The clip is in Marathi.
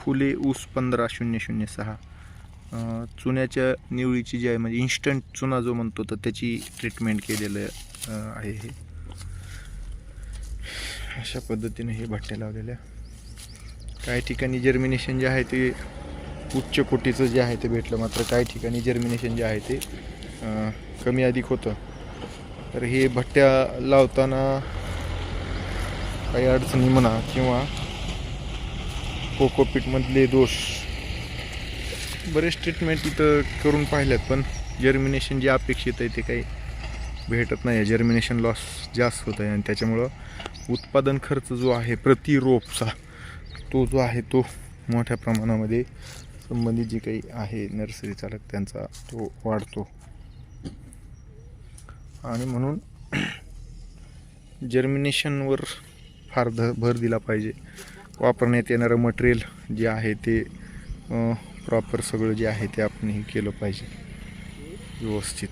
फुले ऊस पंधरा शून्य शून्य सहा. चुन्याच्या निवळीची जी आहे म्हणजे इन्स्टंट चुना जो म्हणतो तर त्याची ट्रीटमेंट केलेलं आहे हे. अशा पद्धतीने हे भट्ट्या लावलेल्या. काही ठिकाणी जर्मिनेशन जे आहे ते उच्च कोटीचं जे आहे ते भेटलं मात्र काही ठिकाणी जर्मिनेशन जे आहे ते कमी अधिक होतं. तर हे भट्ट्या लावताना काही अडचणी म्हणा किंवा कोकोपीटमधले दोष बरेच ट्रीटमेंट इथं करून पाहिल्यात पण जर्मिनेशन जे अपेक्षित आहे ते काही भेटत नाही. आहे जर्मिनेशन लॉस जास्त होत आहे आणि त्याच्यामुळं उत्पादन खर्च जो आहे प्रति रोपचा तो जो आहे तो मोठ्या प्रमाणामध्ये संबंधित जे काही आहे नर्सरी चालक त्यांचा तो वाढतो. आणि म्हणून जर्मिनेशनवर फार ध भर दिला पाहिजे. वापरण्यात येणारं मटेरियल जे आहे ते प्रॉपर सगळं जे आहे ते आपण हे केलं पाहिजे. व्यवस्थित.